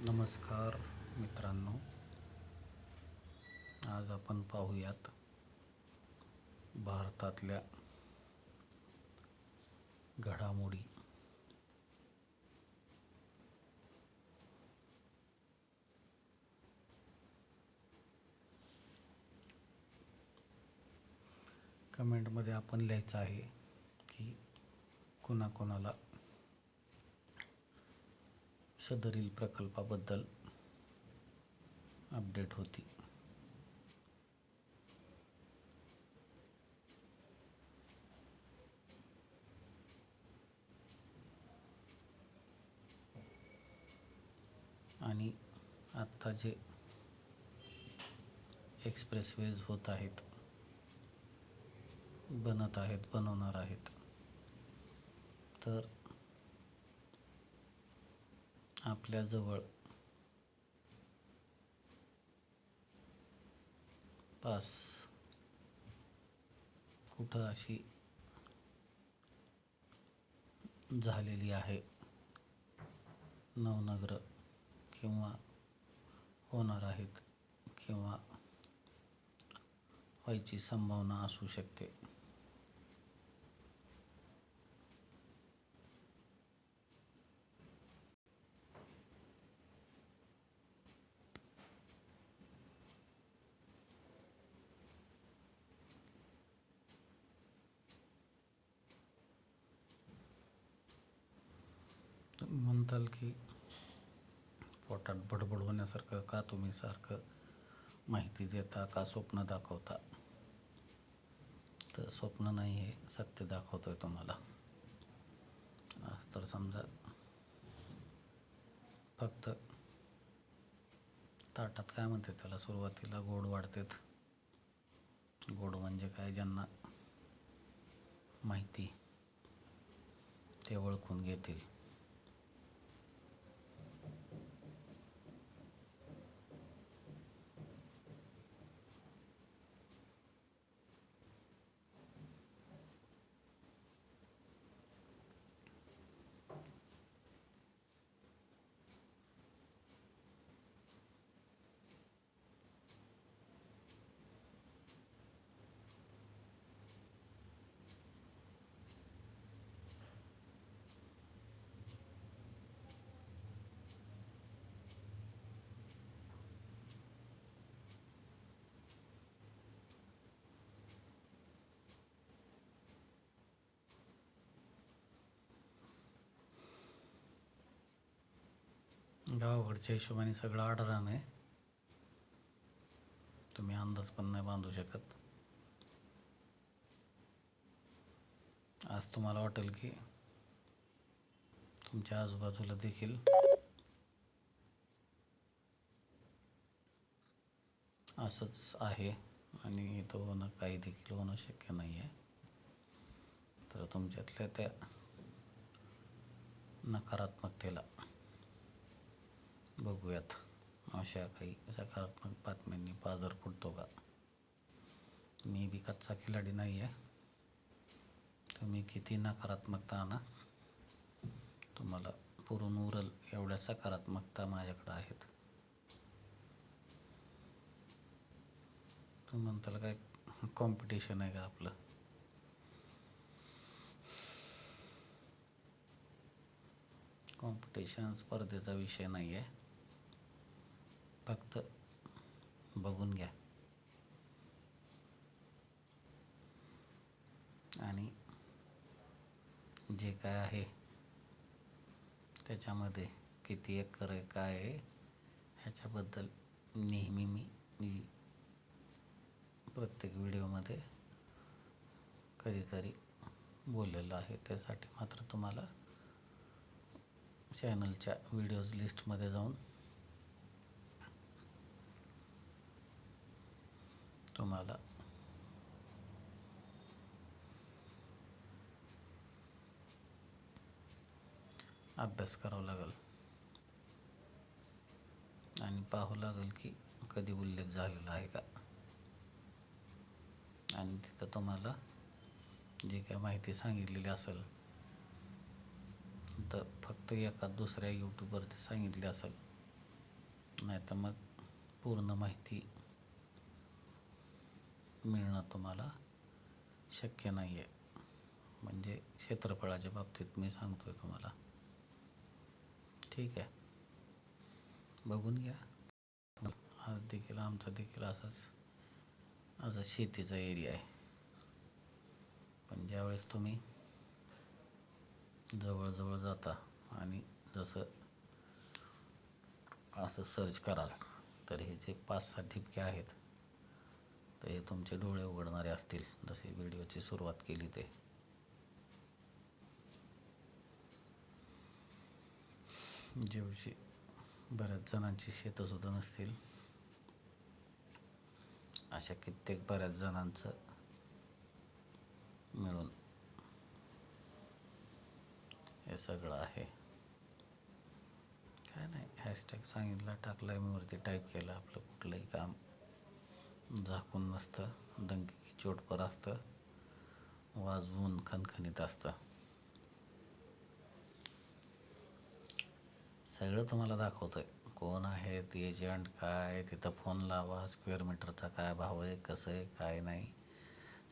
नमस्कार मित्रांनो. आज आपण पाहूयात भारतातल्या घडामोडी. कमेंटमध्ये आपण लिहायचं आहे की कुणाकोणाला सदरील प्रकल्पाबद्दल अपडेट होती. आणि आत्ता जे एक्सप्रेसवेज होत आहेत बनत आहेत बनवणार आहेत तर आपल्याजवळ. पास. कुठं अशी झालेली आहे? नवनगर किंवा होणार आहेत किंवा व्हायची संभावना असू शकते तुम्ही म्हणताल की पोटात बडबड होण्यासारखं का तुम्ही सारखं माहिती देता का स्वप्न दाखवता? तर स्वप्न नाही हे सत्य दाखवतोय तुम्हाला. आज तर समजा फक्त ताटात काय म्हणते त्याला? सुरुवातीला गोड वाढतेत. गोड म्हणजे काय? ज्यांना माहिती ते ओळखून घेतील. गावाकडच्या हिशोबाने सगळं आडरान आहे. तुम्ही अंदाज पण नाही बांधू शकत. आज तुम्हाला वाटेल की तुमच्या आजूबाजूला देखील असंच आहे आणि इथं होणं काही देखील होणं शक्य नाही आहे तर तुमच्यातल्या त्या नकारात्मकतेला बघूयात. अशा काही सकारात्मक बातम्यांनी बाजार फुटतो का? मी बी कच्चा खिलाडी नाही आहे तुम्ही किती नकारात्मकता आणा. तुम्हाला पुरून उरल एवढ्या सकारात्मकता माझ्याकडे आहेत. तुम्ही म्हणताल काय कॉम्पिटिशन आहे का आपलं? कॉम्पिटिशन स्पर्धेचा विषय नाही आहे फक्त बघून घ्या. आणि जे काय आहे त्याच्यामध्ये किती एकर आहे काय आहे ह्याच्याबद्दल नेहमी मी मी प्रत्येक व्हिडिओमध्ये कधीतरी बोललेलं आहे. त्यासाठी मात्र तुम्हाला चॅनलच्या व्हिडिओज लिस्टमध्ये जाऊन तुम्हाला. अभ्यास करावा लागेल. आणि पाहावं लागेल की कधी उल्लेख झालेला आहे का. आणि तिथं तुम्हाला जी काय माहिती सांगितलेली असेल तर फक्त एका दुसऱ्या यूट्यूबवरती सांगितली असेल. नाही तर मग पूर्ण माहिती मिळणं तुम्हाला शक्य नाही आहे म्हणजे क्षेत्रफळाच्या बाबतीत मी सांगतोय तुम्हाला. ठीक आहे. बघून घ्या. आज देखील आमचा देखील असाच असा शेतीचा एरिया आहे. पण ज्यावेळेस तुम्ही जवळजवळ जाता आणि जसं असं सर्च कराल तर हे जे पाच सहा ठिपके आहेत तर हे तुमचे डोळे उघडणारे असतील. जसे व्हिडिओची सुरुवात केली ते. जेवशी बऱ्याच जणांची शेतं सुद्धा नसतील. अशा कित्येक बऱ्याच जणांचं मिळून हे सगळं आहे. काय नाही हॅशटॅग सांगितला टाकलाय मी वरती टाईप केलं आपलं कुठलंही काम. झाकून नसतं डंकी चोटपर असतं वाजवून खणखणीत असतं. सगळं तुम्हाला दाखवतंय. कोण आहेत एजंट काय तिथं फोन लावा स्क्वेअर मीटरचा काय भाव आहे कसं आहे काय नाही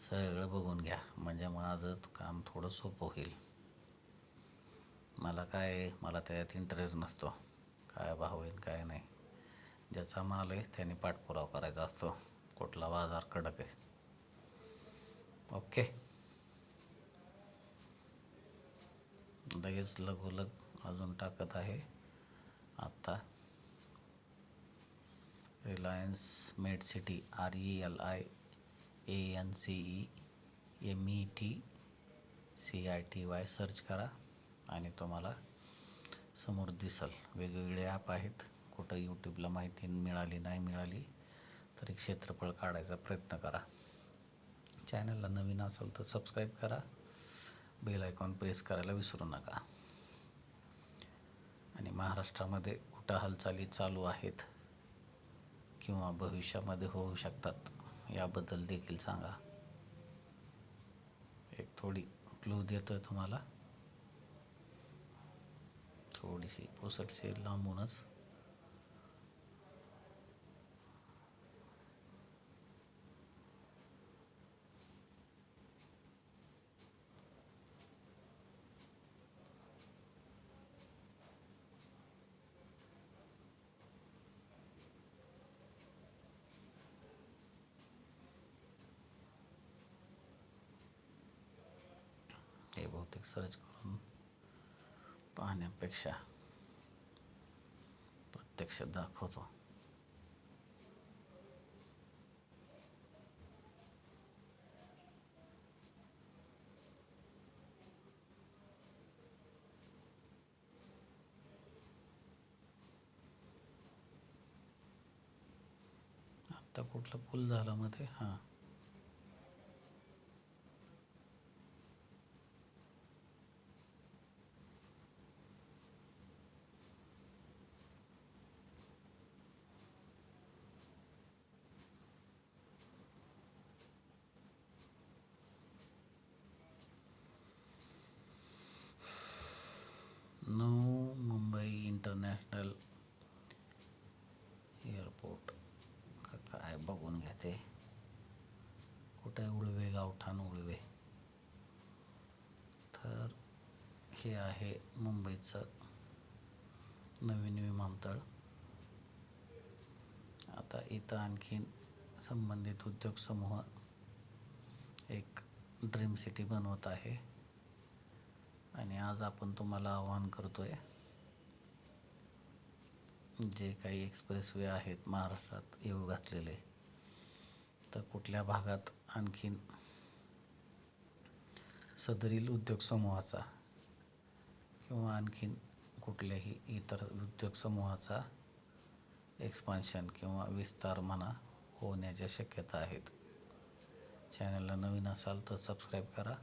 सगळं बघून घ्या. म्हणजे माझं काम थोडं सोपं होईल. मला काय मला त्यात इंटरेस्ट नसतो. काय भाव आहे काय नाही. ज्याचा माल आहे त्याने पाठपुरावा करायचा असतो. कुठला बाजार कडक आहे. ओके. लगेच लगोलग अजून टाकत आहे. आत्ता Reliance Met City R E L I A N C E M E T C I T Y search करा आणि तुम्हाला समोर दिसल. वेगवेगळे ॲप आहेत. कुठं यूट्यूबला माहिती मिळाली नाही मिळाली तरी क्षेत्रफळ काढायचा प्रयत्न करा. चॅनलला नवीन असाल तर सबस्क्राईब करा. बेल आयकॉन प्रेस करायला विसरू नका. आणि महाराष्ट्रामध्ये कुठं हालचाली चालू आहेत किंवा भविष्यामध्ये होऊ शकतात याबद्दल देखील सांगा. एक थोडी क्लू देतोय तुम्हाला. थोडीशी पुसटशी लांबूनच. बहुतेक सर्च करून पाहण्यापेक्षा प्रत्यक्ष दाखवतो. आता कुठला पूल झाला मध्ये? हां. नऊ मुंबई इंटरनॅशनल एअरपोर्ट का काय बघून घेते कुठे उळवे गावठाण उळवे तर हे आहे मुंबईचं नवीन विमानतळ. आता इथं आणखीन संबंधित उद्योग समूह एक ड्रीम सिटी बनवत आहे. आणि आज आपण तुम्हाला आवाहन करतोय जे काही एक्सप्रेसवे आहेत महाराष्ट्रात येऊ घातलेले तर कुठल्या भागात आणखीन सदरील उद्योग समूहाचा किंवा आणखीन कुठल्याही इतर उद्योग समूहाचा एक्सपान्शन किंवा विस्तार म्हणा होण्याच्या शक्यता आहेत. चॅनलला नवीन असाल तर सबस्क्राईब करा.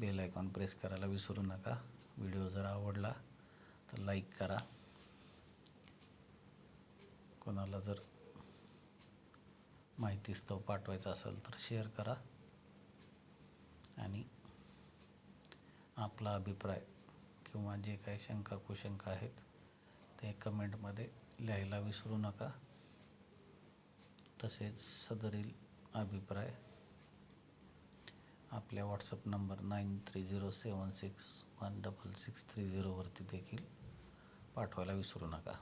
बेल आयकॉन प्रेस करायला विसरू नका. व्हिडिओ जर आवडला तर लाईक करा. कोणाला जर माहितीस्तव पाठवायचा असेल तर शेअर करा. आणि आपला अभिप्राय किंवा जे काही शंका कुशंका आहेत ते कमेंटमध्ये लिहायला विसरू नका. तसेच सदरील अभिप्राय आपल्या WhatsApp number nine three zero seven six one double six three झिरोवरती देखील पाठवायला विसरू नका.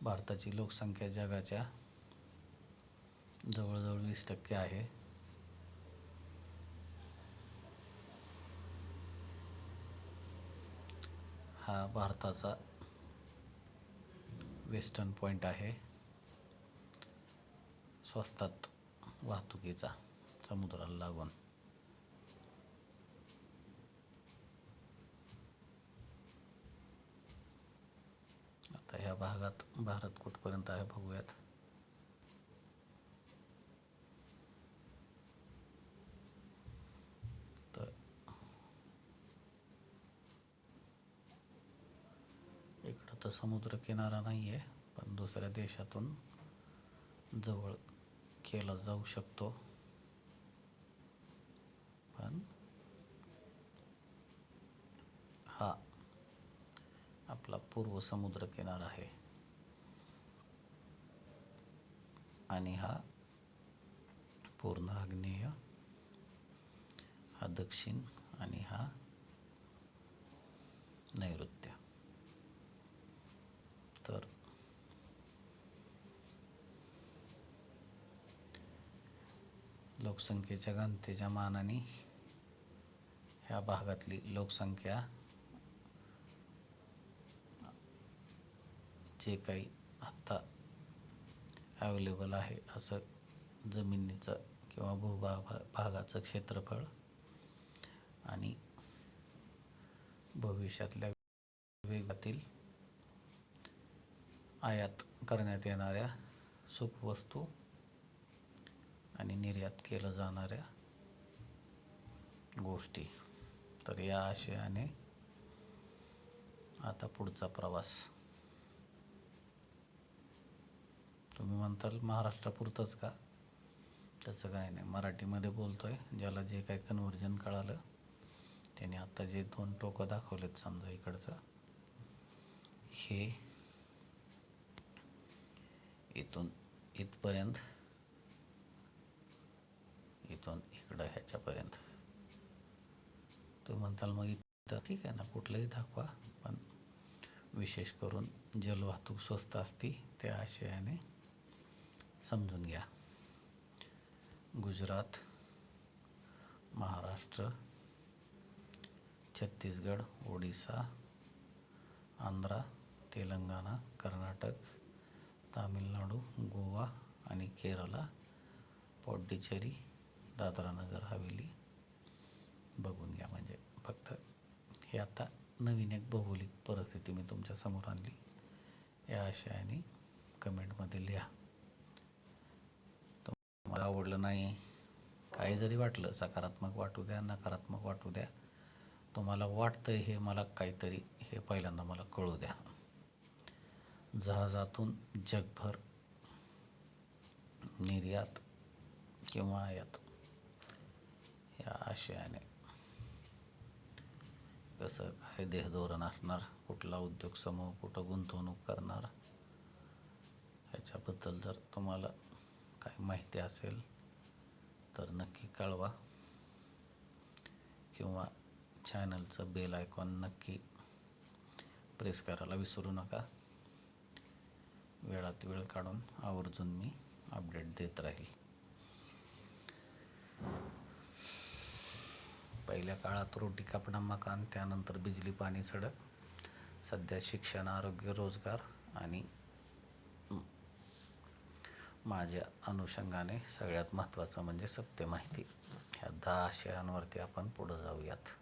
भारताची लोकसंख्या जगाच्या जवळजवळ वीस टक्के आहे. हा भारताचा वेस्टर्न पॉइंट आहे. स्वस्तात वाहतुकीचा समुद्राला लागून. आता ह्या भागात भारत कुठपर्यंत आहे बघूयात. तर इकडं तर समुद्र किनारा नाही आहे पण दुसऱ्या देशातून जवळ केला जाऊ शकतो. पण हा आपला पूर्व समुद्र किनार आहे. आणि हा पूर्ण आग्नेय हा दक्षिण आणि हा नैऋत्य तर लोकसंख्येच्या घनतेच्या मानाने ह्या भागातली लोकसंख्या जे काही आत्ता अवेलेबल आहे असं जमिनीचं किंवा भूभाग भागाचं क्षेत्रफळ आणि भविष्यातल्या वेगातील आयात करण्यात येणाऱ्या सुखवस्तू आणि निर्यात केलं जाणाऱ्या गोष्टी. तर या आशयाने आता पुढचा प्रवास. तुम्ही म्हणताल महाराष्ट्रापुरतंच का? तसं काय नाही. मराठीमध्ये बोलतोय ज्याला जे काही कन्व्हर्जन कळालं त्याने आता जे दोन टोकं दाखवलेत समजा इकडचं हे इथून इथपर्यंत इथून इकडं ह्याच्यापर्यंत. तुम्ही म्हणताल मग इथं ठीक आहे ना कुठलंही दाखवा पण विशेष करून जलवाहतूक स्वस्त असती त्या आशयाने समजून घ्या. गुजरात महाराष्ट्र छत्तीसगड ओडिसा आंध्रा तेलंगणा कर्नाटक तामिळनाडू गोवा आणि केरला पॉड्डिचेरी दादरा नगर हवेली. बघून घ्या म्हणजे फक्त हे आता नवीन एक भौगोलिक परिस्थिती मी तुमच्यासमोर आणली. या आशयाने कमेंटमध्ये लिहा. मला आवडलं नाही काही जरी वाटलं सकारात्मक वाटू द्या नकारात्मक वाटू द्या तुम्हाला वाटतंय हे मला काहीतरी हे पहिल्यांदा मला कळू द्या. जहाजातून जगभर निर्यात किंवा आयात. या आशयाने. कसं काय देह धोरण असणार? कुठला उद्योग समूह कुठं गुंतवणूक करणार? ह्याच्याबद्दल जर तुम्हाला काही माहिती असेल तर नक्की कळवा. किंवा चॅनलचं बेल आयकॉन नक्की प्रेस करायला विसरू नका. वेळात वेळ काढून आवर्जून मी अपडेट देत राहील. पहिल्या काळात रोटी कापडा मकान त्यानंतर बिजली पाणी सडक सध्या शिक्षण आरोग्य रोजगार आणि माझ्या अनुषंगाने सगळ्यात महत्त्वाचं म्हणजे सत्य माहिती. ह्या दहा आशयांवरती आपण पुढं जाऊयात.